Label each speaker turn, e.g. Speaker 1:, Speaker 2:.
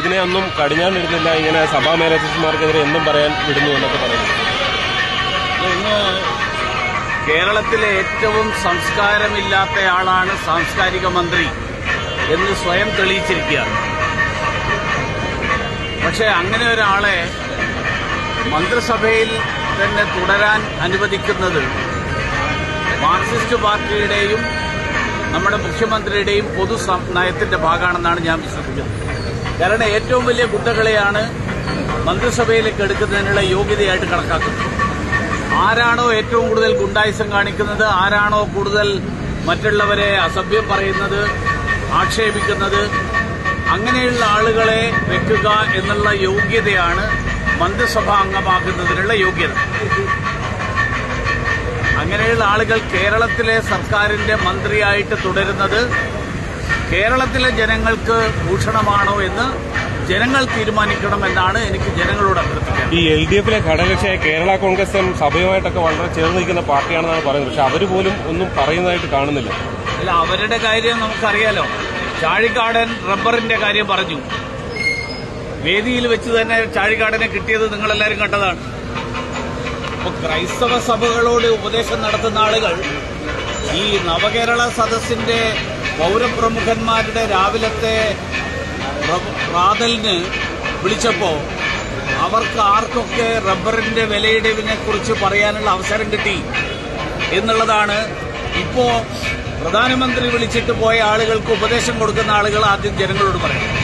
Speaker 1: ഇതിനെ ഒന്നും കടിഞ്ഞാണ്ടിരുന്നില്ല ഇങ്ങനെ സഭാ മേലധ്യക്ഷന്മാർക്കെതിരെ എന്നും പറയാൻ വിടുന്നു എന്നൊക്കെ പറയുന്നു.
Speaker 2: കേരളത്തിലെ ഏറ്റവും സംസ്കാരമില്ലാത്തയാളാണ് സാംസ്കാരിക മന്ത്രി എന്ന് സ്വയം തെളിയിച്ചിരിക്കുകയാണ്. പക്ഷെ അങ്ങനെ ഒരാളെ മന്ത്രിസഭയിൽ തന്നെ തുടരാൻ അനുവദിക്കുന്നത് മാർക്സിസ്റ്റ് പാർട്ടിയുടെയും നമ്മുടെ മുഖ്യമന്ത്രിയുടെയും പൊതു നയത്തിന്റെ ഭാഗമാണെന്നാണ് ഞാൻ വിശ്വസിക്കുന്നത്. കാരണം ഏറ്റവും വലിയ കുട്ടകളെയാണ് മന്ത്രിസഭയിലേക്ക് എടുക്കുന്നതിനുള്ള യോഗ്യതയായിട്ട് കണക്കാക്കുന്നത്. ആരാണോ ഏറ്റവും കൂടുതൽ ഗുണ്ടായുസം കാണിക്കുന്നത് ആരാണോ കൂടുതൽ മറ്റുള്ളവരെ അസഭ്യം പറയുന്നത് ആക്ഷേപിക്കുന്നത് അങ്ങനെയുള്ള ആളുകളെ വെക്കുക എന്നുള്ള യോഗ്യതയാണ് മന്ത്രിസഭാ അംഗമാകുന്നതിനുള്ള യോഗ്യത. അങ്ങനെയുള്ള ആളുകൾ കേരളത്തിലെ സർക്കാരിന്റെ മന്ത്രിയായിട്ട് തുടരുന്നത് കേരളത്തിലെ ജനങ്ങൾക്ക് ഭൂഷണമാണോ എന്ന് ജനങ്ങൾ തീരുമാനിക്കണമെന്നാണ് എനിക്ക് ജനങ്ങളോട് അഭ്യർത്ഥിക്കുന്നത്
Speaker 1: ഈ എൽ ഡി എഫിലെ ഘടകകക്ഷിയായ കേരള കോൺഗ്രസും സഭയുമായിട്ടൊക്കെ വളരെ ചേർന്ന് നിൽക്കുന്ന പാർട്ടിയാണെന്നാണ് പറയുന്നത്. പക്ഷെ അവർ പോലും ഒന്നും പറയുന്നതായിട്ട് കാണുന്നില്ല.
Speaker 2: അല്ല അവരുടെ കാര്യം നമുക്കറിയാലോ. ചാഴിക്കാടൻ റബ്ബറിന്റെ കാര്യം പറഞ്ഞു. വേദിയിൽ വെച്ച് തന്നെ ചാഴിക്കാടനെ കിട്ടിയത് നിങ്ങളെല്ലാവരും കണ്ടതാണ്. അപ്പൊ ക്രൈസ്തവ സഭകളോട് ഉപദേശം നടത്തുന്ന ആളുകൾ ഈ നവകേരള സദസ്സിന്റെ പൗരപ്രമുഖന്മാരുടെ രാവിലത്തെ പ്ര- പ്രാതലിന് വിളിച്ചപ്പോൾ അവർക്ക് ആർക്കൊക്കെ റബ്ബറിന്റെ വിലയിടിവിനെ കുറിച്ച് പറയാനുള്ള അവസരം കിട്ടി എന്നുള്ളതാണ് ഇപ്പോ പ്രധാനമന്ത്രി വിളിച്ചിട്ട് പോയ ആളുകൾക്ക് ഉപദേശം കൊടുക്കുന്ന ആളുകൾ ആദ്യം ജനങ്ങളോട് പറയണം